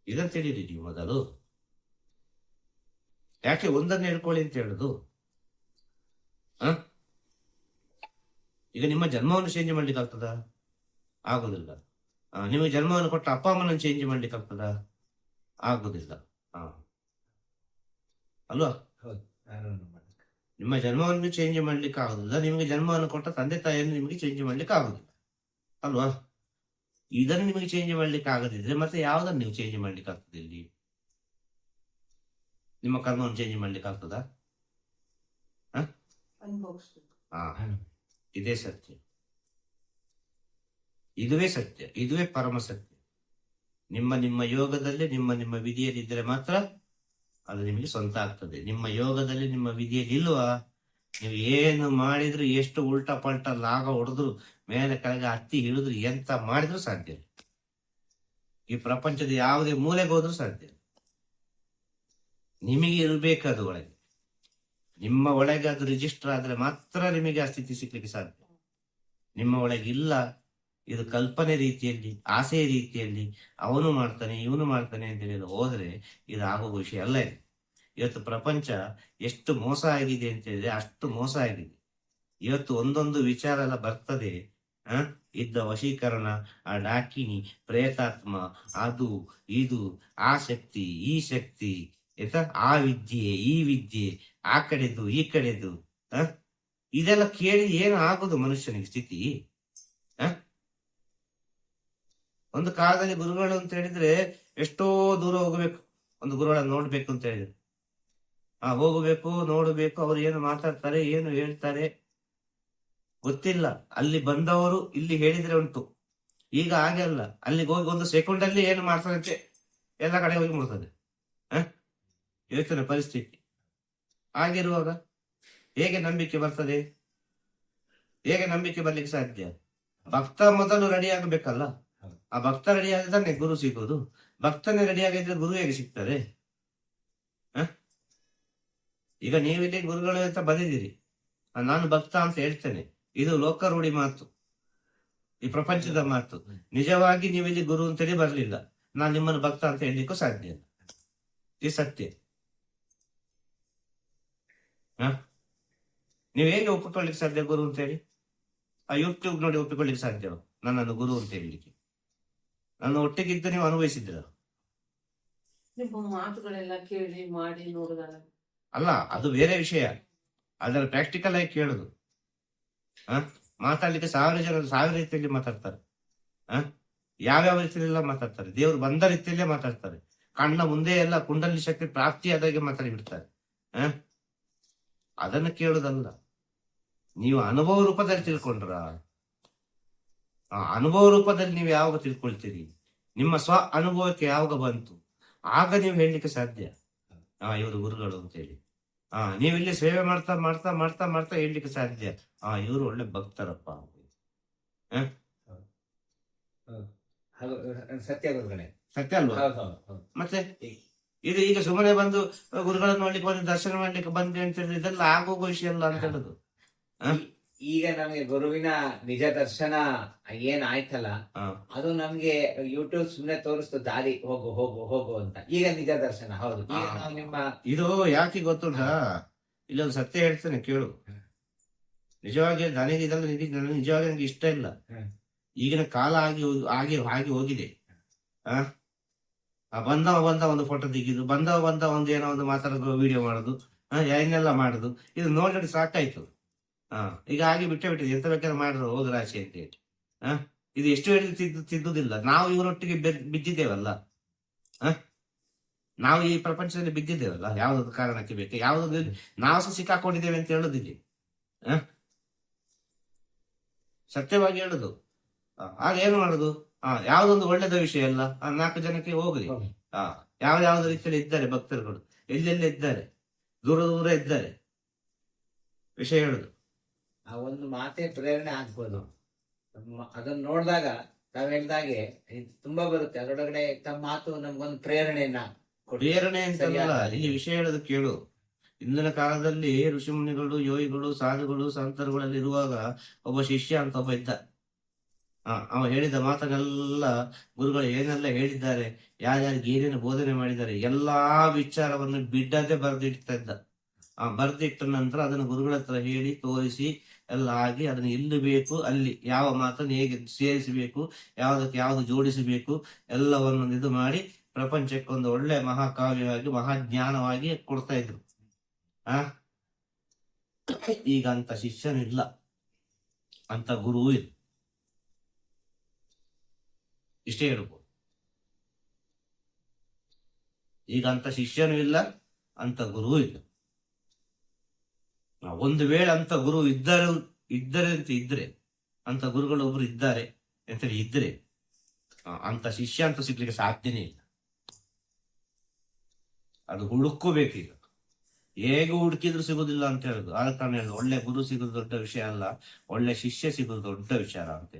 ಇದನ್ನ ನೀವು ಮೊದಲು. ಯಾಕೆ ಒಂದನ್ನು ಹೇಳ್ಕೊಳ್ಳಿ ಅಂತ ಹೇಳುದು? ಈಗ ನಿಮ್ಮ ಜನ್ಮವನ್ನು ಚೇಂಜ್ ಮಾಡ್ಲಿಕ್ಕೆ ಆಗ್ತದ ಆಗುದಿಲ್ಲ ನಿಮಗೆ ಜನ್ಮವನ್ನು ಕೊಟ್ಟ ಅಪ್ಪ ಅಮ್ಮನನ್ನು ಚೇಂಜ್ ಮಾಡ್ಲಿಕ್ಕೆ ಆಗ್ತದ ಆಗುದಿಲ್ಲ. ಹಾ ಅಲ್ವಾ? ನಿಮ್ಮ ಜನ್ಮವನ್ನು ಚೇಂಜ್ ಮಾಡ್ಲಿಕ್ಕೆ ಆಗುದಿಲ್ಲ ನಿಮಗೆ ಜನ್ಮವನ್ನು ಕೊಟ್ಟ ತಂದೆ ತಾಯಿಯನ್ನು ನಿಮಗೆ ಚೇಂಜ್ ಮಾಡ್ಲಿಕ್ಕೆ ಆಗುದಿಲ್ಲ ಅಲ್ವಾ? ಇದನ್ನು ನಿಮಗೆ ಚೇಂಜ್ ಮಾಡ್ಲಿಕ್ಕೆ ಆಗದಿದ್ರೆ ಮತ್ತೆ ಯಾವ್ದನ್ನು ನೀವು ಚೇಂಜ್ ಮಾಡ್ಲಿಕ್ಕೆ ಆಗ್ತದೆ ಇಲ್ಲಿ? ನಿಮ್ಮ ಕರ್ಮವನ್ನು ಚೇಂಜ್ ಮಾಡ್ಲಿಕ್ಕೆ ಆಗ್ತದಾ
ಅನುಭವಿಸ್ಬೇಕು.
ಹಾ ಇದೇ ಸತ್ಯ. ಇದುವೇ ಸತ್ಯ ಇದುವೇ ಪರಮ ಸತ್ಯ. ನಿಮ್ಮ ನಿಮ್ಮ ಯೋಗದಲ್ಲಿ ನಿಮ್ಮ ನಿಮ್ಮ ವಿಧಿಯಲ್ಲಿ ಮಾತ್ರ ಅದು ನಿಮಗೆ ಸ್ವಂತ ಆಗ್ತದೆ. ನಿಮ್ಮ ಯೋಗದಲ್ಲಿ ನಿಮ್ಮ ವಿಧಿಯಲ್ಲಿ ಇಲ್ವಾ? ನೀವು ಏನು ಮಾಡಿದ್ರು ಎಷ್ಟು ಉಲ್ಟಾ ಪಲ್ಟ ಲಾಗ ಹೊಡೆದ್ರು ಮೇಲೆ ಕೆಳಗೆ ಹತ್ತಿ ಹಿಡಿದ್ರು ಎಂತ ಮಾಡಿದ್ರು ಸಾಧ್ಯ ಇಲ್ಲ. ಈ ಪ್ರಪಂಚದ ಯಾವುದೇ ಮೂಲೆಗೆ ಹೋದ್ರೂ ಸಾಧ್ಯ ಇಲ್ಲ. ನಿಮಗೆ ಇರಬೇಕು ಅದು ಒಳಗೆ. ನಿಮ್ಮ ಒಳಗೆ ಅದು ರಿಜಿಸ್ಟರ್ ಆದ್ರೆ ಮಾತ್ರ ನಿಮಗೆ ಆ ಸ್ಥಿತಿ ಸಿಗ್ಲಿಕ್ಕೆ ಸಾಧ್ಯ. ನಿಮ್ಮ ಇಲ್ಲ ಇದು ಕಲ್ಪನೆ ರೀತಿಯಲ್ಲಿ, ಆಸೆ ರೀತಿಯಲ್ಲಿ ಅವನು ಮಾಡ್ತಾನೆ, ಇವನು ಮಾಡ್ತಾನೆ ಅಂತ ಹೇಳಿ ಹೋದ್ರೆ ಇದು ಆಗೋ ವಿಷಯ ಅಲ್ಲ ಇದು. ಇವತ್ತು ಪ್ರಪಂಚ ಎಷ್ಟು ಮೋಸ ಆಗಿದೆ ಅಂತ ಹೇಳಿದ್ರೆ ಅಷ್ಟು ಮೋಸ ಆಗಿದೆ. ಇವತ್ತು ಒಂದೊಂದು ವಿಚಾರ ಎಲ್ಲ ಬರ್ತದೆ, ಆ? ಇದ್ದ ವಶೀಕರಣ, ಆ ಡಾಕಿಣಿ, ಪ್ರೇತಾತ್ಮ, ಅದು, ಇದು, ಆ ಶಕ್ತಿ, ಈ ಶಕ್ತಿ, ಆಯ್ತಾ? ಆ ವಿದ್ಯೆ, ಈ ವಿದ್ಯೆ ಆ ಕಡೆದು, ಈ ಕಡೆದು ಹ ಇದೆಲ್ಲ ಕೇಳಿ ಏನು ಆಗೋದು ಮನುಷ್ಯನಿಗೆ ಸ್ಥಿತಿ? ಒಂದು ಕಾಲದಲ್ಲಿ ಗುರುಗಳು ಅಂತ ಹೇಳಿದ್ರೆ ಎಷ್ಟೋ ದೂರ ಹೋಗಬೇಕು. ಒಂದು ಗುರುಗಳನ್ನ ನೋಡ್ಬೇಕು ಅಂತ ಹೇಳಿದ್ರು. ಆ, ಹೋಗಬೇಕು, ನೋಡಬೇಕು, ಅವ್ರು ಏನು ಮಾತಾಡ್ತಾರೆ, ಏನು ಹೇಳ್ತಾರೆ? ಗೊತ್ತಿಲ್ಲ. ಅಲ್ಲಿ ಬಂದವರು ಇಲ್ಲಿ ಹೇಳಿದ್ರೆ ಉಂಟು. ಈಗ ಹಾಗೆ ಅಲ್ಲ. ಅಲ್ಲಿಗೆ ಹೋಗಿ ಒಂದು ಸೆಕೆಂಡ್ ಅಲ್ಲಿ ಏನು ಮಾಡ್ತಾರೆ ಎಲ್ಲ ಕಡೆ ಹೋಗಿ ಮುಡ್ತದೆ ಹ ಯೋಚನೆ, ಪರಿಸ್ಥಿತಿ. ಆಗಿರುವಾಗ ಹೇಗೆ ನಂಬಿಕೆ ಬರ್ತದೆ? ಹೇಗೆ ನಂಬಿಕೆ ಬರ್ಲಿಕ್ಕೆ ಸಾಧ್ಯ? ಭಕ್ತ ಮೊದಲು ರೆಡಿ ಆಗಬೇಕಲ್ಲ? ಆ ಭಕ್ತ ರೆಡಿ ಆಗಿದ್ದಾನೆ ಗುರು ಸಿಗೋದು? ಭಕ್ತನೇ ರೆಡಿ ಆಗಿದ್ರೆ ಗುರು ಹೇಗೆ ಸಿಗ್ತದೆ ಹ? ಈಗ ನೀವಿಲ್ಲಿ ಗುರುಗಳು ಅಂತ ಬಂದಿದ್ದೀರಿ. ನಾನು ಭಕ್ತ ಅಂತ ಹೇಳ್ತೇನೆ. ಇದು ಲೋಕ ರೂಢಿ ಮಾತು. ಈ ಪ್ರಪಂಚದ ಮಾತು. ನಿಜವಾಗಿ ನೀವಿಲ್ಲಿ ಗುರು ಅಂತೇಳಿ ಬರಲಿಲ್ಲ. ನಾನು ನಿಮ್ಮನ್ನು ಭಕ್ತ ಅಂತ ಹೇಳಲಿಕ್ಕೂ ಸಾಧ್ಯ ಇದು ಸತ್ಯ? ನೀವು ಹೇಗೆ ಒಪ್ಪಿಕೊಳ್ಳಿಕ್ಕೆ ಸಾಧ್ಯ ಗುರು ಅಂತೇಳಿ ಆ ಯೂಟ್ಯೂಬ್ ನೋಡಿ ಒಪ್ಪಿಕೊಳ್ಳಿಕ್ಕೆ ಸಾಧ್ಯ ನನ್ನನ್ನು ಗುರು ಅಂತ ಹೇಳಲಿಕ್ಕೆ. ನನ್ನ ಒಟ್ಟಿಗಿದ್ದು ನೀವು ಅನುಭವಿಸಿದ್ರ?
ನಿಮ್ಮ ಮಾತುಗಳೆಲ್ಲ ಕೇಳಿ ಮಾಡಿ
ಅಲ್ಲ ಅದು ಬೇರೆ ವಿಷಯ. ಅದರ ಪ್ರಾಕ್ಟಿಕಲ್ ಆಗಿ ಕೇಳುದು. ಹ? ಮಾತಾಡ್ಲಿಕ್ಕೆ ಸಾವಿರ ಜನ ಸಾವಿರ ರೀತಿಯಲ್ಲಿ ಮಾತಾಡ್ತಾರೆ. ಹ? ಯಾವ್ಯಾವ ರೀತಿಯಲ್ಲೆಲ್ಲ ಮಾತಾಡ್ತಾರೆ? ದೇವರು ಬಂದ ರೀತಿಯಲ್ಲೇ ಮಾತಾಡ್ತಾರೆ. ಕಣ್ಣ ಮುಂದೆ ಎಲ್ಲ ಕುಂಡಲಿ ಶಕ್ತಿ ಪ್ರಾಪ್ತಿಯಾದಾಗೆ ಮಾತಾಡಿ ಬಿಡ್ತಾರೆ. ಹ? ಅದನ್ನ ಕೇಳುದಲ್ಲ. ನೀವು ಅನುಭವ ರೂಪದಲ್ಲಿ ತಿಳ್ಕೊಂಡ್ರ ಆ ಅನುಭವ ರೂಪದಲ್ಲಿ ನೀವು ಯಾವಾಗ ತಿಳ್ಕೊಳ್ತೀರಿ? ನಿಮ್ಮ ಸ್ವ ಅನುಭವಕ್ಕೆ ಯಾವಾಗ ಬಂತು? ಆಗ ನೀವು ಹೇಳಲಿಕ್ಕೆ ಸಾಧ್ಯ? ಆ ಇವರು ಗುರುಗಳು ಅಂತೇಳಿ. ಆ ನೀವು ಇಲ್ಲಿ ಸೇವೆ ಮಾಡ್ತಾ ಮಾಡ್ತಾ ಮಾಡ್ತಾ ಮಾಡ್ತಾ ಹೇಳಲಿಕ್ಕೆ ಸಾಧ್ಯ? ಆ ಇವರು ಒಳ್ಳೆ ಭಕ್ತರಪ್ಪ.
ಸತ್ಯ ಗುರುಗಳೇ.
ಸತ್ಯ ಅಲ್ವಾ? ಮತ್ತೆ? ಇದು ಈಗ ಸುಮ್ಮನೆ ಬಂದು ಗುರುಗಳನ್ನು ನೋಡ್ಲಿಕ್ಕೆ ಬಂದು ದರ್ಶನ ಮಾಡ್ಲಿಕ್ಕೆ ಬಂದ್ವಿ ಅಂತ ಹೇಳಿದ್ರೆ ಇದೆಲ್ಲ ಆಗೋಗೋ ವಿಷಯ ಅಲ್ಲ ಅಂತ ಹೇಳುದು
ಈಗ ನಮಗೆ ಗುರುವಿನ ನಿಜ ದರ್ಶನ ಏನ್ ಆಯ್ತಲ್ಲ. ಅದು ನಮ್ಗೆ ಯೂಟ್ಯೂಬ್ ಸುಮ್ಮನೆ ತೋರಿಸ್ತು ದಾರಿ ಹೋಗು ಹೋಗು ಹೋಗು ಅಂತ. ಈಗ ನಿಜ ದರ್ಶನ ಹೌದು. ಈಗ
ಹಾ.
ನಾವು ನಿಮ್ಮ
ಇದು ಯಾಕೆ ಗೊತ್ತು ಇಲ್ಲೊಂದು ಸತ್ಯ ಹೇಳ್ತೇನೆ ಕೇಳು. ನಿಜವಾಗಿ ನನಗೆ ಇದೆಲ್ಲ ನಿಜ- ನನಗೆ ನಿಜವಾಗಿ ನನಗೆ ಇಷ್ಟ ಇಲ್ಲ.
ಹ್ಮ್.
ಈಗಿನ ಕಾಲ ಆಗಿ ಹೋಗ್- ಆಗಿ ಆಗಿ ಹೋಗಿದೆ. ಆ ಬಂದವ ಬಂದ ಒಂದು ಫೋಟೋ ತೆಗಿದು ಬಂದವ ಬಂದ ಒಂದು ಏನೋ ಒಂದು ಮಾತಾಡೋದು ವಿಡಿಯೋ ಮಾಡೋದು ಏನೆಲ್ಲ ಮಾಡೋದು. ಇದು ನೋಡಿ ಸಾಕಾಯ್ತು ಹಾ ಈಗ ಹಾಗೆ ಬಿಟ್ಟೆ ಬಿಟ್ಟಿದೆ. ಎಂತ ಬೇಕಾದ್ರೆ ಮಾಡಿದ್ರು ಹೋಗರಾಶಿ ಅಂತ ಹೇಳಿ. ಹಾಂ ಇದು ಎಷ್ಟು ಹೇಳಿದ್ರು ತಿದ್ದು ತಿದ್ದುದಿಲ್ಲ. ನಾವು ಇವರೊಟ್ಟಿಗೆ ಬಿದ್ದಿದ್ದೇವಲ್ಲ. ಹಾಂ ನಾವು ಈ ಪ್ರಪಂಚದಲ್ಲಿ ಬಿದ್ದಿದ್ದೇವಲ್ಲ. ಯಾವ್ದೊಂದು ಕಾರಣಕ್ಕೆ ಬೇಕು? ಯಾವ್ದೊಂದು ನಾವು ಸಹ ಸಿಕ್ಕಾಕೊಂಡಿದ್ದೇವೆ ಅಂತ ಹೇಳುದಿಲ್ಲ ಹಾಂ ಸತ್ಯವಾಗಿ ಹೇಳುದು. ಆಗ ಏನು ಮಾಡುದು? ಆ ಯಾವ್ದೊಂದು ಒಳ್ಳೆದ ವಿಷಯ ಅಲ್ಲ? ಆ ನಾಲ್ಕು ಜನಕ್ಕೆ ಹೋಗಲಿ
ಹಾ
ಆ ಯಾವ ಯಾವ್ದು ರೀತಿಯಲ್ಲಿ ಇದ್ದಾರೆ ಭಕ್ತರುಗಳು ಎಲ್ಲೆಲ್ಲ ಇದ್ದಾರೆ? ದೂರ ದೂರ ಇದ್ದಾರೆ. ವಿಷಯ ಹೇಳುದು.
ಆ ಒಂದು ಮಾತೇ ಪ್ರೇರಣೆ ಆಗ್ಬೋದು. ಅದನ್ನ ನೋಡಿದಾಗ ತಾವ್ ಹೇಳ್ದಾಗೆ ತುಂಬಾ ಬರುತ್ತೆ. ಅದರೊಳಗಡೆ ತಮ್ಮ ಮಾತು ನಮ್ಗೊಂದು ಪ್ರೇರಣೆಯನ್ನ
ಪ್ರೇರಣೆ ಅಂತಲ್ಲ
ಈ
ಇಲ್ಲಿ ವಿಷಯ ಹೇಳೋದು ಕೇಳು. ಇಂದಿನ ಕಾಲದಲ್ಲಿ ಋಷಿಮುನಿಗಳು ಯೋಗಿಗಳು ಸಾಧುಗಳು ಸಂತರುಗಳಲ್ಲಿ ಇರುವಾಗ ಒಬ್ಬ ಶಿಷ್ಯ ಅಂತ ಒಬ್ಬ ಇದ್ದ. ಅವ ಹೇಳಿದ ಮಾತನ್ನೆಲ್ಲ ಗುರುಗಳು ಏನೆಲ್ಲ ಹೇಳಿದ್ದಾರೆ ಯಾರ್ಯಾರಿಗೆ ಏನೇನು ಬೋಧನೆ ಮಾಡಿದ್ದಾರೆ, ಎಲ್ಲಾ ವಿಚಾರವನ್ನು ಬಿಡದೆ ಬರೆದಿಡ್ತಾ ಇದ್ದ ಆ, ಬರೆದಿಟ್ಟ ನಂತರ ಅದನ್ನು ಗುರುಗಳ ಹತ್ರ ಹೇಳಿ ತೋರಿಸಿ ಎಲ್ಲ ಆಗಿ ಅದನ್ನು ಇಲ್ಲಿ ಬೇಕು, ಅಲ್ಲಿ ಯಾವ ಮಾತನ್ನು ಹೇಗೆ ಸೇರಿಸಬೇಕು, ಯಾವುದಕ್ಕೆ ಯಾವ್ದು ಜೋಡಿಸಬೇಕು, ಎಲ್ಲವನ್ನು ಇದು ಮಾಡಿ ಪ್ರಪಂಚಕ್ಕೆ ಒಂದು ಒಳ್ಳೆ ಮಹಾಕಾವ್ಯವಾಗಿ, ಮಹಾಜ್ಞಾನವಾಗಿ ಕೊಡ್ತಾ ಇದ್ರು. ಆ? ಈಗ ಅಂತ ಶಿಷ್ಯನಿಲ್ಲ. ಅಂತ ಗುರುವೂ ಇಲ್ಲ ಇಷ್ಟೇ ಹೇಳ್ಬೋದು ಈಗ ಅಂತ ಶಿಷ್ಯನೂ ಇಲ್ಲ, ಅಂತ ಗುರು ಇಲ್ಲ. ಒಂದು ವೇಳೆ ಅಂತ ಗುರು ಇದ್ದರೆ ಇದ್ದರೆ ಅಂತ ಇದ್ರೆ, ಅಂತ ಗುರುಗಳು ಒಬ್ರು ಇದ್ದಾರೆ ಅಂತೇಳಿ ಇದ್ರೆ ಅಂತ ಶಿಷ್ಯ ಅಂತ ಸಿಗ್ಲಿಕ್ಕೆ ಸಾಧ್ಯನೇ ಇಲ್ಲ. ಅದು ಹುಡುಕೋಬೇಕೀಗ ಹೇಗೆ ಹುಡುಕಿದ್ರು ಸಿಗುದಿಲ್ಲ ಅಂತ ಹೇಳುದು. ಆದ ಕಾರಣ ಒಳ್ಳೆ ಗುರು ಸಿಗುದು ದೊಡ್ಡ ವಿಷಯ ಅಲ್ಲ, ಒಳ್ಳೆ ಶಿಷ್ಯ ಸಿಗುದು ದೊಡ್ಡ ವಿಚಾರ ಅಂತ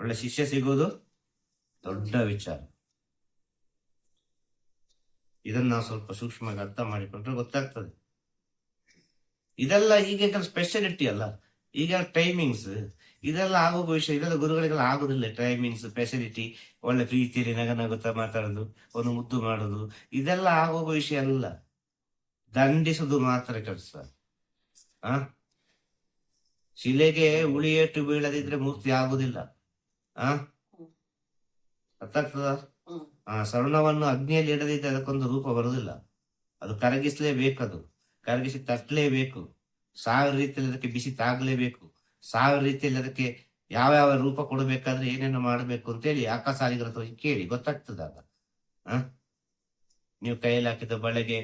ಒಳ್ಳೆ ಶಿಷ್ಯ ಸಿಗುವುದು ದೊಡ್ಡ ವಿಚಾರ. ಇದನ್ನ ನಾವು ಸ್ವಲ್ಪ ಸೂಕ್ಷ್ಮವಾಗಿ ಅರ್ಥ ಮಾಡಿಕೊಂಡ್ರೆ ಗೊತ್ತಾಗ್ತದೆ. ಇದೆಲ್ಲ ಈಗ ಸ್ಪೆಷಾಲಿಟಿ ಅಲ್ಲ ಈಗ ಟೈಮಿಂಗ್ಸ್ ಇದೆಲ್ಲ ಆಗುವ ವಿಷಯ, ಇದೆಲ್ಲ ಗುರುಗಳಿಗೆಲ್ಲ ಆಗುದಿಲ್ಲ. ಟೈಮಿಂಗ್ಸ್ ಫೆಸಿಲಿಟಿ ಒಳ್ಳೆ ಪ್ರೀತಿಯಲ್ಲಿ ನಗ ನಗುತ್ತಾ ಮಾತಾಡೋದು, ಒಂದು ಮುದ್ದು ಮಾಡೋದು, ಇದೆಲ್ಲ ಆಗೋ ವಿಷಯ ಅಲ್ಲ. ದಂಡಿಸುದು ಮಾತ್ರ ಕೆಲಸ. ಆ? ಶಿಲೆಗೆ ಉಳಿಯೇಟು ಬೀಳದಿದ್ರೆ ಮೂರ್ತಿ ಆಗುದಿಲ್ಲ. ಆ? ಅರ್ಥಾಗ್ತದ. ಆ ಸ್ವರ್ಣವನ್ನು ಅಗ್ನಿಯಲ್ಲಿ ಇಡದಿದ್ದ ಅದಕ್ಕೊಂದು ರೂಪ ಬರುದಿಲ್ಲ ಅದು ಕರಗಿಸ್ಲೇಬೇಕದು. ಕರಗಿಸಿ ತಟ್ಟಲೇಬೇಕು. ಸಾವಿರ ರೀತಿಯಲ್ಲಿ ಅದಕ್ಕೆ ಬಿಸಿ ತಾಗಲೇಬೇಕು. ಸಾವಿರ ರೀತಿಯಲ್ಲಿ ಅದಕ್ಕೆ ಯಾವ ಯಾವ ರೂಪ ಕೊಡಬೇಕಾದ್ರೆ ಏನೇನು ಮಾಡಬೇಕು ಅಂತೇಳಿ ಆಕಾಶಾಲಿಗರ ಹತ್ರ ಕೇಳಿ. ಗೊತ್ತಾಗ್ತದ ಆ? ನೀವು ಕೈಯಲ್ಲಿ ಹಾಕಿದ ಬಳೆಗೆ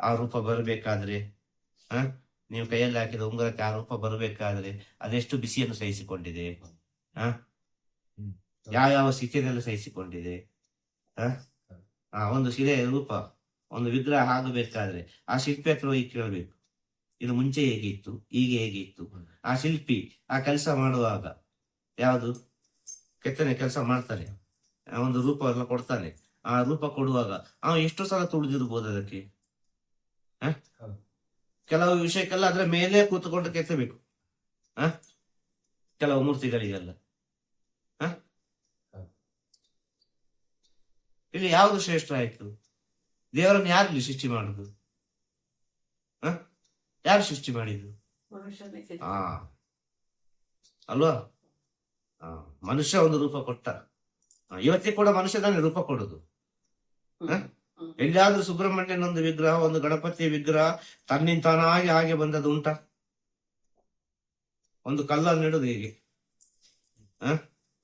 ಆ ರೂಪ ಬರಬೇಕಾದ್ರೆ ಆ? ನೀವು ಕೈಯಲ್ಲಿ ಹಾಕಿದ ಉಂಗುರಕ್ಕೆ ಆ ರೂಪ ಬರಬೇಕಾದ್ರೆ ಅದೆಷ್ಟು ಬಿಸಿಯನ್ನು ಸಹಿಸಿಕೊಂಡಿದೆ? ಆ? ಯಾವ ಯಾವ ಸ್ಥಿತಿಯಲ್ಲಿ ಸಹಿಸಿಕೊಂಡಿದೆ? ಆ? ಆ, ಒಂದು ಶಿಲೆಯ ರೂಪ, ಒಂದು ವಿಗ್ರಹ ಆಗಬೇಕಾದ್ರೆ ಆ ಶಿಲ್ಪಿ ಹತ್ರ ಹೋಗಿ ಕೇಳಬೇಕು. ಇದು ಮುಂಚೆ ಹೇಗಿತ್ತು, ಈಗ ಹೇಗಿತ್ತು? ಆ ಶಿಲ್ಪಿ ಆ ಕೆಲಸ ಮಾಡುವಾಗ ಯಾವುದು? ಕೆತ್ತನೆ ಕೆಲಸ ಮಾಡ್ತಾನೆ. ಆ, ಒಂದು ರೂಪ ಎಲ್ಲ ಕೊಡ್ತಾನೆ. ಆ ರೂಪ ಕೊಡುವಾಗ ಅವ ಎಷ್ಟು ಸಲ ತುಳಿದಿರ್ಬೋದು ಅದಕ್ಕೆ. ಆ? ಕೆಲವು ವಿಷಯಕ್ಕೆಲ್ಲ ಅದ್ರ ಮೇಲೆ ಕೂತ್ಕೊಂಡು ಕೆತ್ತಬೇಕು. ಆ ಕೆಲವು ಮೂರ್ತಿಗಳಿಗೆಲ್ಲ ಆ?
ಹೌದು.
ಇಲ್ಲಿ ಯಾವುದು ಶ್ರೇಷ್ಠ ಆಯ್ತು ದೇವರನ್ನು ಯಾರು ಸೃಷ್ಟಿ ಮಾಡುದು? ಯಾರು ಸೃಷ್ಟಿ ಮಾಡಿದ್ದು?
ಹಾ
ಆ. ಅಲ್ವಾ? ಮನುಷ್ಯ ಒಂದು ರೂಪ ಕೊಟ್ಟ. ಇವತ್ತಿಗೆ ಕೂಡ ಮನುಷ್ಯ ತಾನೇ ರೂಪ ಕೊಡುದು. ಎಲ್ಲಾದ್ರೂ ಎಲ್ಲಿಯಾದ್ರೂ ಸುಬ್ರಹ್ಮಣ್ಯನ ಒಂದು ವಿಗ್ರಹ ಒಂದು ಗಣಪತಿ ವಿಗ್ರಹ ತನ್ನಿಂತಾನಾಗಿ ಹಾಗೆ ಬಂದದ್ದು ಉಂಟಾ? ಒಂದು ಕಲ್ಲನ್ನು ಇಡುದು ಹೀಗೆ. ಹ?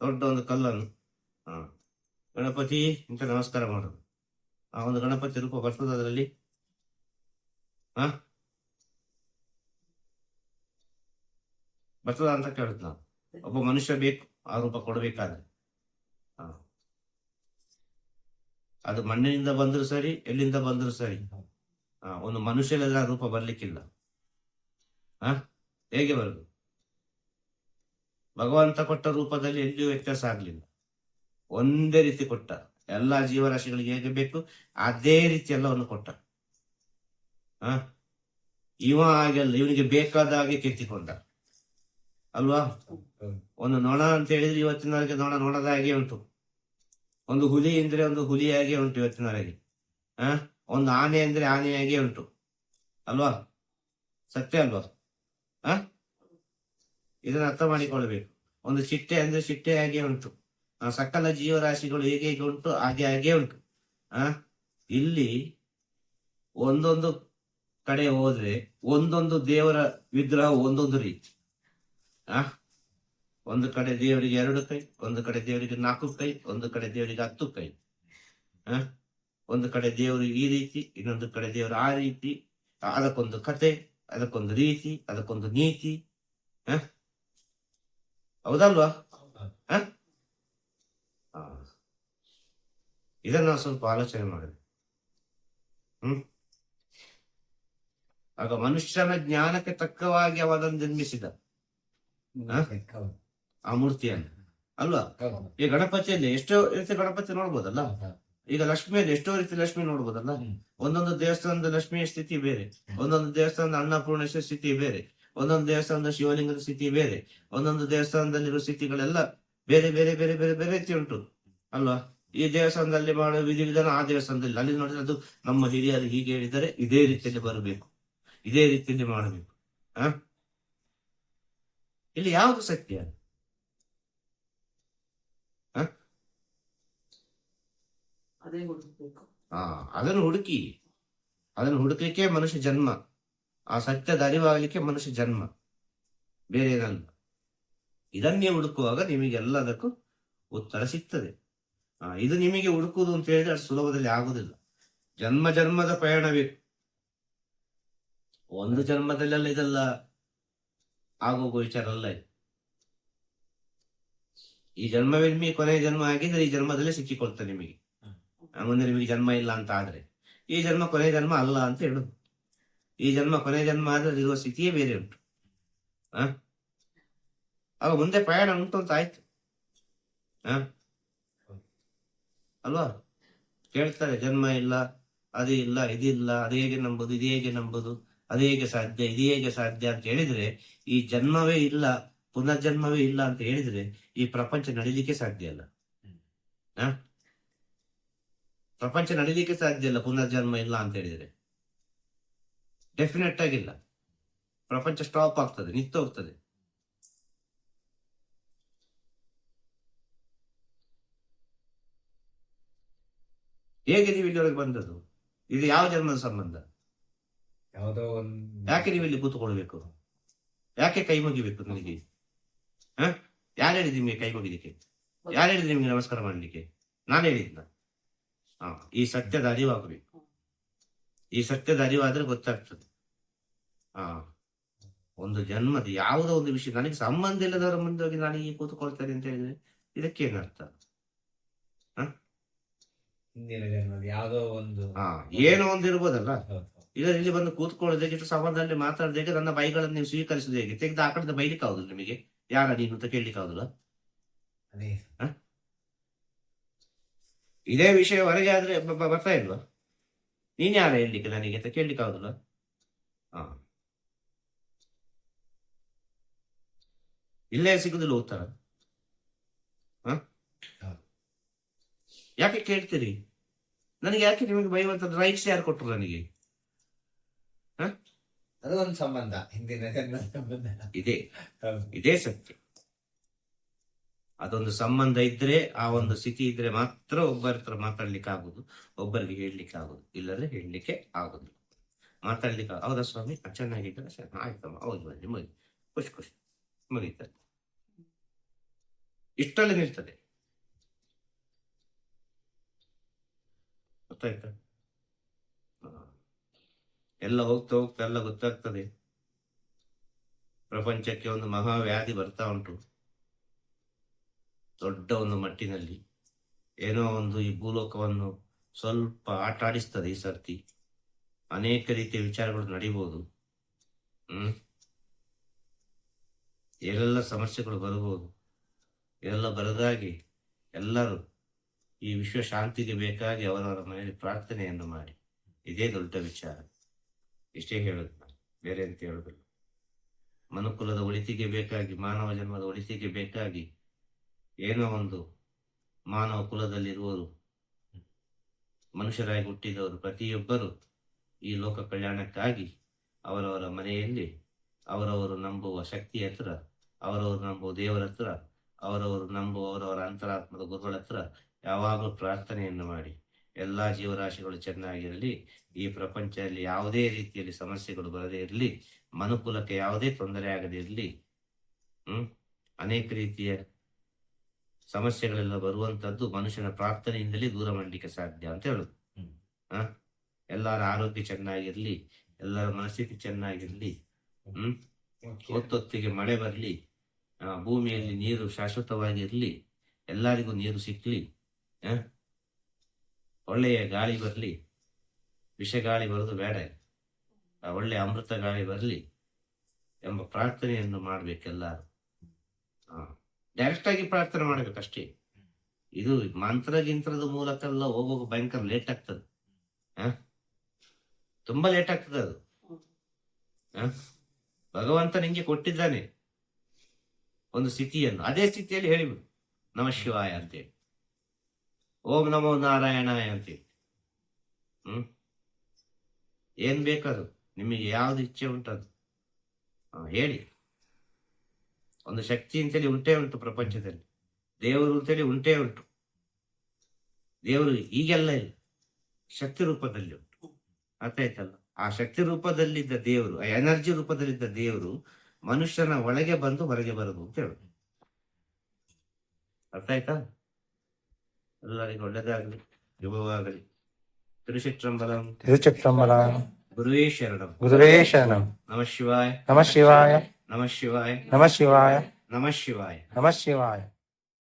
ದೊಡ್ಡ ಒಂದು ಕಲ್ಲನ್ನು. ಹ. ಗಣಪತಿ ಅಂತ ನಮಸ್ಕಾರ ಮಾಡೋದು. ಆ ಒಂದು ಗಣಪತಿ ರೂಪ ಬರ್ತದ ಅದರಲ್ಲಿ. ಹ ಬರ್ತದ ಅಂತ ಕೇಳುದು ನಾವು. ಒಬ್ಬ ಮನುಷ್ಯ ಬೇಕು, ಆ ರೂಪ ಕೊಡಬೇಕಾದ್ರೆ. ಅದು ಮಣ್ಣಿನಿಂದ ಬಂದ್ರು ಸರಿ, ಎಲ್ಲಿಂದ ಬಂದ್ರು ಸರಿ. ಒಂದು ಮನುಷ್ಯನೆಲ್ಲ ರೂಪ ಬರ್ಲಿಕ್ಕಿಲ್ಲ. ಹ ಹೇಗೆ ಬರುದು? ಭಗವಂತ ಕೊಟ್ಟ ರೂಪದಲ್ಲಿ ಎಲ್ಲಿಯೂ ವ್ಯತ್ಯಾಸ ಆಗ್ಲಿಲ್ಲ. ಒಂದೇ ರೀತಿ ಕೊಟ್ಟ ಎಲ್ಲಾ ಜೀವರಾಶಿಗಳಿಗೆ ಹೇಗೆ ಬೇಕು, ಅದೇ ರೀತಿ ಎಲ್ಲವನ್ನು ಕೊಟ್ಟ ಇವ ಹಾಗೆಲ್ಲ, ಇವನಿಗೆ ಬೇಕಾದ ಹಾಗೆ ಕೆತ್ತಿಕೊಂಡ ಅಲ್ವಾ? ಒಂದು ನೊಣ ಅಂತ ಹೇಳಿದ್ರೆ ಇವತ್ತಿನವರೆಗೆ ನೊಣ ನೊಣದ ಹಾಗೆ ಉಂಟು. ಒಂದು ಹುಲಿ ಅಂದ್ರೆ ಒಂದು ಹುಲಿಯಾಗೆ ಉಂಟು ಇವತ್ತಿನವರೆಗೆ ಹ? ಒಂದು ಆನೆ ಅಂದ್ರೆ ಆನೆಯಾಗೆ ಉಂಟು. ಅಲ್ವಾ? ಸತ್ಯ ಅಲ್ವಾ? ಹ? ಇದನ್ನ ಅರ್ಥ ಮಾಡಿಕೊಳ್ಬೇಕು. ಒಂದು ಚಿಟ್ಟೆ ಅಂದ್ರೆ ಚಿಟ್ಟೆಯಾಗೆ ಉಂಟು. ಸಕಲ ಜೀವರಾಶಿಗಳು ಹೇಗೆ ಹೇಗೆ ಉಂಟು ಹಾಗೆ ಹಾಗೆ ಉಂಟು. ಆ? ಇಲ್ಲಿ ಒಂದೊಂದು ಕಡೆ ಹೋದ್ರೆ ಒಂದೊಂದು ದೇವರ ವಿಗ್ರಹ ಒಂದೊಂದು ರೀತಿ. ಆ? ಒಂದು ಕಡೆ ದೇವರಿಗೆ ಎರಡು ಕೈ ಒಂದು ಕಡೆ ದೇವರಿಗೆ ನಾಲ್ಕು ಕೈ ಒಂದು ಕಡೆ ದೇವರಿಗೆ ಹತ್ತು ಕೈ. ಆ? ಒಂದು ಕಡೆ ದೇವರು ಈ ರೀತಿ ಇನ್ನೊಂದು ಕಡೆ ದೇವರು ಆ ರೀತಿ ಅದಕ್ಕೊಂದು ಕತೆ ಅದಕ್ಕೊಂದು ರೀತಿ ಅದಕ್ಕೊಂದು ನೀತಿ. ಹ ಹೌದಲ್ವಾ? ಆ? ಆ. ಇದನ್ನ ಸ್ವಲ್ಪ ಆಲೋಚನೆ ಮಾಡಿದೆ. ಹ್ಮ್? ಆಗ ಮನುಷ್ಯನ ಜ್ಞಾನಕ್ಕೆ ತಕ್ಕವಾಗಿ ಅವನನ್ನು
ಜನ್ಮಿಸಿದ.
ಆ ಮೂರ್ತಿಯನ್ನು. ಅಲ್ವಾ. ಈ ಗಣಪತಿಯಲ್ಲಿ ಎಷ್ಟೋ ರೀತಿ ಗಣಪತಿ ನೋಡ್ಬೋದಲ್ಲ? ಈಗ ಲಕ್ಷ್ಮಿಯಲ್ಲಿ ಎಷ್ಟೋ ರೀತಿ ಲಕ್ಷ್ಮಿ ನೋಡ್ಬೋದಲ್ಲ. ಒಂದೊಂದು ದೇವಸ್ಥಾನದ ಲಕ್ಷ್ಮಿಯ ಸ್ಥಿತಿ ಬೇರೆ. ಒಂದೊಂದು ದೇವಸ್ಥಾನದ ಅನ್ನಪೂರ್ಣೇಶ್ವರ ಸ್ಥಿತಿ ಬೇರೆ. ಒಂದೊಂದು ದೇವಸ್ಥಾನದ ಶಿವಲಿಂಗದ ಸ್ಥಿತಿ ಬೇರೆ. ಒಂದೊಂದು ದೇವಸ್ಥಾನದಲ್ಲಿರುವ ಸ್ಥಿತಿಗಳೆಲ್ಲ ಬೇರೆ ಬೇರೆ ಬೇರೆ ಬೇರೆ ಬೇರೆ ರೀತಿ ಉಂಟು. ಅಲ್ವಾ? ಈ ದೇವಸ್ಥಾನದಲ್ಲಿ ಮಾಡುವ ವಿಧಿ ವಿಧಾನ ಆ ದೇವಸ್ಥಾನದಲ್ಲಿ. ಅಲ್ಲಿ ನೋಡಿದ್ರೆ ಅದು ನಮ್ಮ ಹಿರಿಯರು ಹೀಗೆ ಹೇಳಿದರೆ ಇದೇ ರೀತಿಯಲ್ಲಿ ಬರಬೇಕು. ಇದೇ ರೀತಿಯಲ್ಲಿ ಮಾಡಬೇಕು. ಆ ಇಲ್ಲಿ ಯಾವುದು ಸತ್ಯ? ಆ ಅದನ್ನು ಹುಡುಕಿ. ಅದನ್ನು ಹುಡುಕಲಿಕ್ಕೆ ಮನುಷ್ಯ ಜನ್ಮ. ಆ ಸತ್ಯದ ಅರಿವಾಗಲಿಕ್ಕೆ ಮನುಷ್ಯ ಜನ್ಮ. ಬೇರೆ ಏನಲ್ಲ ಇದನ್ನೇ ಹುಡುಕುವಾಗ ನಿಮಗೆ ಎಲ್ಲದಕ್ಕೂ ಉತ್ತರ ಸಿಗ್ತದೆ. ಇದು ನಿಮಗೆ ಹುಡುಕುವುದು ಅಂತ ಹೇಳಿದ್ರೆ ಅಷ್ಟು ಸುಲಭದಲ್ಲಿ ಆಗುದಿಲ್ಲ. ಜನ್ಮ ಜನ್ಮದ ಪ್ರಯಾಣ ಬೇಕು ಒಂದು ಜನ್ಮದಲ್ಲೆಲ್ಲ ಇದೆಲ್ಲ ಆಗೋಗೋ ವಿಚಾರ ಅಲ್ಲ ಇದು. ಈ ಜನ್ಮವೇ ನಿಮಗೆ ಕೊನೆಯ ಜನ್ಮ ಆಗಿದ್ರೆ ಈ ಜನ್ಮದಲ್ಲೇ ಸಿಕ್ಕಿಕೊಳ್ತದೆ ನಿಮಗೆ. ಮುಂದೆ ನಿಮಗೆ ಜನ್ಮ ಇಲ್ಲ ಅಂತ ಆದ್ರೆ. ಈ ಜನ್ಮ ಕೊನೆ ಜನ್ಮ ಅಲ್ಲ ಅಂತ ಹೇಳುದು. ಈ ಜನ್ಮ ಕೊನೆ ಜನ್ಮ ಆದ್ರೆ ಇರುವ ಸ್ಥಿತಿಯೇ ಬೇರೆ ಉಂಟು. ಆ? ಮುಂದೆ ಪ್ರಯಾಣ ಉಂಟು ಅಂತ ಆಯ್ತು. ಆ? ಅಲ್ವಾ? ಕೇಳ್ತಾರೆ, ಜನ್ಮ ಇಲ್ಲ, ಅದು ಇಲ್ಲ, ಇದಿಲ್ಲ, ಅದು ಹೇಗೆ ನಂಬುದು, ಇದು ಹೇಗೆ ನಂಬುದು, ಅದು ಹೇಗೆ ಸಾಧ್ಯ, ಇದು ಹೇಗೆ ಸಾಧ್ಯ ಅಂತ ಹೇಳಿದ್ರೆ, ಈ ಜನ್ಮವೇ ಇಲ್ಲ, ಪುನರ್ಜನ್ಮವೇ ಇಲ್ಲ ಅಂತ ಹೇಳಿದ್ರೆ, ಈ ಪ್ರಪಂಚ ನಡೀಲಿಕ್ಕೆ ಸಾಧ್ಯ ಇಲ್ಲ. ಪ್ರಪಂಚ ನಡೀಲಿಕ್ಕೆ ಸಾಧ್ಯ ಇಲ್ಲ, ಪುನರ್ಜನ್ಮ ಇಲ್ಲ ಅಂತ ಹೇಳಿದ್ರೆ. ಡೆಫಿನೆಟ್ ಆಗಿಲ್ಲ ಪ್ರಪಂಚ ಸ್ಟಾಪ್ ಆಗ್ತದೆ ನಿಂತು ಹೋಗ್ತದೆ ಹೇಗೆ ನೀವು ಇಲ್ಲಿವರೆಗೆ ಬಂದದ್ದು? ಇದು ಯಾವ ಜನ್ಮದ ಸಂಬಂಧ?
ಯಾವುದೋ ಒಂದು
ಯಾಕೆ ನೀವು ಇಲ್ಲಿ ಕೂತ್ಕೊಳ್ಬೇಕು? ಯಾಕೆ ಕೈ ಮುಗಿಬೇಕು ನಿಮಗೆ? ಹ? ಯಾರು ಹೇಳಿದ್ ನಿಮಗೆ ಕೈ ಮುಗಿಲಿಕ್ಕೆ? ಯಾರು ಹೇಳಿದ್ ನಿಮಗೆ ನಮಸ್ಕಾರ ಮಾಡ್ಲಿಕ್ಕೆ? ನಾನು ಹೇಳಿದ್ನ? ಹಾ ಈ ಸತ್ಯದ ಅರಿವಾಗಬೇಕು. ಈ ಸತ್ಯದ ಅರಿವಾದ್ರೆ ಗೊತ್ತಾಗ್ತದೆ. ಆ ಒಂದು ಜನ್ಮದ ಯಾವುದೋ ಒಂದು ವಿಷಯ ನನಗೆ ಸಂಬಂಧ ಇಲ್ಲದವರ ಮುಂದೆ ಹೋಗಿ ನಾನು ಈ ಕೂತ್ಕೊಳ್ತೇನೆ ಅಂತ ಹೇಳಿದ್ರೆ ಇದಕ್ಕೇನರ್ಥ?
ಹಿಂದಿನ ಜನ್ಮದ ಯಾವುದೋ ಒಂದು
ಏನೋ ಒಂದು ಇರ್ಬೋದಲ್ಲ. ಈಗ ಇಲ್ಲಿ ಬಂದು ಕೂತ್ಕೊಳ್ಳೋದಕ್ಕೆ ಇಷ್ಟು ಸಂಬಂಧದಲ್ಲಿ ಮಾತಾಡೋದಕ್ಕೆ ನನ್ನ ಬೈಗಳನ್ನು ನೀವು ಸ್ವೀಕರಿಸುದು ಹೇಗೆ? ತೆಗೆದು ಆ ಬೈಲಿಕ್ಕೆ ಆಗುದಿಲ್ಲ ನಿಮಗೆ? ಯಾರ ನೀನು ಅಂತ ಕೇಳಲಿಕ್ಕೆ ಆಗುದಿಲ್ಲ? ಇದೇ ವಿಷಯ ಹೊರಗೆ ಆದ್ರೆ ಬರ್ತಾ ಇಲ್ವಾ? ನೀನ್ ಯಾರ ಹೇಳಲಿಕ್ಕೆ ನನಗೆ ಅಂತ ಕೇಳಲಿಕ್ಕೆ ಆಗುದಿಲ್ಲ? ಹಾ. ಇಲ್ಲೇ ಸಿಗುದಿಲ್ಲ ಉತ್ತರ. ಹ? ಯಾಕೆ ಕೇಳ್ತೀರಿ? ನನಗೆ ಯಾಕೆ ನಿಮಗೆ ಬೈಯುವಂತ ರೈಟ್ಸ್ ಯಾರು ಕೊಟ್ಟರು ನನಗೆ?
ಅದು ಒಂದು ಸಂಬಂಧ ಹಿಂದಿನ ಸಂಬಂಧ.
ಇದೆ. ಇದೇ ಸತ್ಯ. ಅದೊಂದು ಸಂಬಂಧ ಇದ್ರೆ ಆ ಒಂದು ಸ್ಥಿತಿ ಇದ್ರೆ ಮಾತ್ರ ಒಬ್ಬರ ಹತ್ರ ಮಾತಾಡ್ಲಿಕ್ಕೆ ಆಗುದು. ಒಬ್ಬರಿಗೆ ಹೇಳಲಿಕ್ಕೆ ಆಗುದು. ಇಲ್ಲದ್ರೆ ಹೇಳಲಿಕ್ಕೆ ಆಗುದಿಲ್ಲ ಮಾತಾಡ್ಲಿಕ್ಕೆ ಹೌದಾ ಸ್ವಾಮಿ? ಚೆನ್ನಾಗಿದ್ದಾರೆ ಸರ್. ಆಯ್ತಮ್ಮ ಹೌದು ಬನ್ನಿ ಮುಗಿ. ಖುಷಿ ಖುಷಿ. ಮುಗೀತಾರೆ ಇಷ್ಟಲ್ಲಿ ನಿಲ್ತದೆ. ಗೊತ್ತಾಯ್ತಾ. ಎಲ್ಲ ಹೋಗ್ತಾ ಹೋಗ್ತಾ ಎಲ್ಲ ಗೊತ್ತಾಗ್ತದೆ. ಪ್ರಪಂಚಕ್ಕೆ ಒಂದು ಮಹಾವ್ಯಾಧಿ ಬರ್ತಾ ಉಂಟು. ದೊಡ್ಡ ಒಂದು ಮಟ್ಟಿನಲ್ಲಿ. ಏನೋ ಒಂದು ಈ ಭೂಲೋಕವನ್ನು ಸ್ವಲ್ಪ ಆಟ ಆಡಿಸ್ತದೆ ಈ ಸರ್ತಿ. ಅನೇಕ ರೀತಿಯ ವಿಚಾರಗಳು ನಡೀಬಹುದು ಹ್ಮ್. ಎಲ್ಲ ಸಮಸ್ಯೆಗಳು ಬರಬಹುದು. ಎಲ್ಲ ಬರದಾಗಿ ಎಲ್ಲರೂ ಈ ವಿಶ್ವ ಶಾಂತಿಗೆ ಬೇಕಾಗಿ ಅವರವರ ಮನೆಯಲ್ಲಿ ಪ್ರಾರ್ಥನೆಯನ್ನು ಮಾಡಿ. ಇದೇ ದೊಡ್ಡ ವಿಚಾರ. ಇಷ್ಟೇ ಹೇಳುದು ಬೇರೆ ಅಂತ ಹೇಳುದಿಲ್ಲ. ಮನುಕುಲದ ಒಳಿತಿಗೆ ಬೇಕಾಗಿ, ಮಾನವ ಜನ್ಮದ ಒಳಿತಿಗೆ ಬೇಕಾಗಿ ಏನೋ ಒಂದು ಮಾನವ ಕುಲದಲ್ಲಿರುವವರು ಮನುಷ್ಯರಾಗಿ ಹುಟ್ಟಿದವರು, ಪ್ರತಿಯೊಬ್ಬರು ಈ ಲೋಕ ಕಲ್ಯಾಣಕ್ಕಾಗಿ ಅವರವರ ಮನೆಯಲ್ಲಿ ಅವರವರು ನಂಬುವ ಶಕ್ತಿ ಹತ್ರ, ಅವರವರು ನಂಬುವ ದೇವರ ಹತ್ರ, ಅವರವರು ನಂಬುವ ಅವರವರ ಅಂತರಾತ್ಮದ ಗುರುಗಳ ಹತ್ರ ಯಾವಾಗಲೂ ಪ್ರಾರ್ಥನೆಯನ್ನು ಮಾಡಿ ಎಲ್ಲ ಜೀವರಾಶಿಗಳು ಚೆನ್ನಾಗಿರಲಿ ಈ ಪ್ರಪಂಚದಲ್ಲಿ ಯಾವುದೇ ರೀತಿಯಲ್ಲಿ ಸಮಸ್ಯೆಗಳು ಬರದೇ ಇರಲಿ ಮನುಕುಲಕ್ಕೆ ಯಾವುದೇ ತೊಂದರೆ ಆಗದೇ ಇರಲಿ ಹ್ಮ್ ಅನೇಕ ರೀತಿಯ ಸಮಸ್ಯೆಗಳೆಲ್ಲ ಬರುವಂತದ್ದು ಮನುಷ್ಯನ ಪ್ರಾರ್ಥನೆಯಿಂದಲೇ ದೂರ ಮಾಡಲಿಕ್ಕೆ ಸಾಧ್ಯ ಅಂತ ಹೇಳುದು. ಹ ಎಲ್ಲರ ಆರೋಗ್ಯ ಚೆನ್ನಾಗಿರ್ಲಿ ಎಲ್ಲರ ಮನಸ್ಥಿತಿ ಚೆನ್ನಾಗಿರ್ಲಿ ಹ್ಮ್ ಹೊತ್ತೊತ್ತಿಗೆ ಮಳೆ ಬರಲಿ ಭೂಮಿಯಲ್ಲಿ ನೀರು ಶಾಶ್ವತವಾಗಿರ್ಲಿ ಎಲ್ಲರಿಗೂ ನೀರು ಸಿಕ್ಲಿ? ಒಳ್ಳೆಯ ಗಾಳಿ ಬರಲಿ, ವಿಷ ಗಾಳಿ ಬರೋದು ಬೇಡ. ಆ ಒಳ್ಳೆಯ ಅಮೃತ ಗಾಳಿ ಬರಲಿ ಎಂಬ ಪ್ರಾರ್ಥನೆಯನ್ನು ಮಾಡಬೇಕೆಲ್ಲರೂ ಡೈರೆಕ್ಟ್ ಆಗಿ ಪ್ರಾರ್ಥನೆ ಮಾಡಬೇಕಷ್ಟೇ. ಇದು ಮಂತ್ರ ಗಿಂತ್ರದ ಮೂಲಕ ಎಲ್ಲ ಹೋಗೋಕೆ ಭಯಂಕರ ಲೇಟ್ ಆಗ್ತದೆ? ತುಂಬಾ ಲೇಟ್ ಆಗ್ತದೆ ಅದು? ಭಗವಂತ ನಿಂಗೆ ಕೊಟ್ಟಿದ್ದಾನೆ ಒಂದು ಸ್ಥಿತಿಯನ್ನು. ಅದೇ ಸ್ಥಿತಿಯಲ್ಲಿ ಹೇಳಿಬಿಡು, ನಮ ಶಿವಾಯ ಅಂತೇಳಿ. ಓಂ ನಮೋ ನಾರಾಯಣ ಅಂತೀವಿ. ಹ್ಮ್? ಏನ್ ಬೇಕದು? ನಿಮಗೆ ಯಾವ್ದು ಇಚ್ಛೆ ಉಂಟದು? ಹೇಳಿ. ಒಂದು ಶಕ್ತಿ ಅಂತೇಳಿ ಉಂಟೇ ಉಂಟು ಪ್ರಪಂಚದಲ್ಲಿ. ದೇವರು ಅಂತೇಳಿ ಉಂಟೇ ಉಂಟು. ದೇವರು ಈಗೆಲ್ಲ ಇಲ್ಲ. ಶಕ್ತಿ ರೂಪದಲ್ಲಿ ಉಂಟು. ಅರ್ಥ ಆ ಶಕ್ತಿ ರೂಪದಲ್ಲಿದ್ದ ದೇವರು, ಆ ಎನರ್ಜಿ ರೂಪದಲ್ಲಿದ್ದ ದೇವರು ಮನುಷ್ಯನ ಒಳಗೆ ಬಂದು ಹೊರಗೆ ಬರುದು ಅಂತ ಹೇಳುದು. ಅರ್ಥ ಆಯ್ತಾ ಎಲ್ಲರಿಗೂ ಒಳ್ಳೆದಾಗಲಿ ಶುಭವಾಗಲಿ ತಿರುಚಿಟ್ರಂಬಲಂ
ತಿರುಚಿಟ್ರಂಬಲಂ
ಗುರುವೇ ಶರಣಂ
ಗುರುವೇ ಶರಣಂ
ನಮ ಶಿವಾಯ
ನಮಃ ಶಿವಾಯ
ನಮ ಶಿವಾಯ
ನಮಃ ಶಿವಾಯ
ನಮ ಶಿವಾಯ
ನಮಃ ಶಿವಾಯ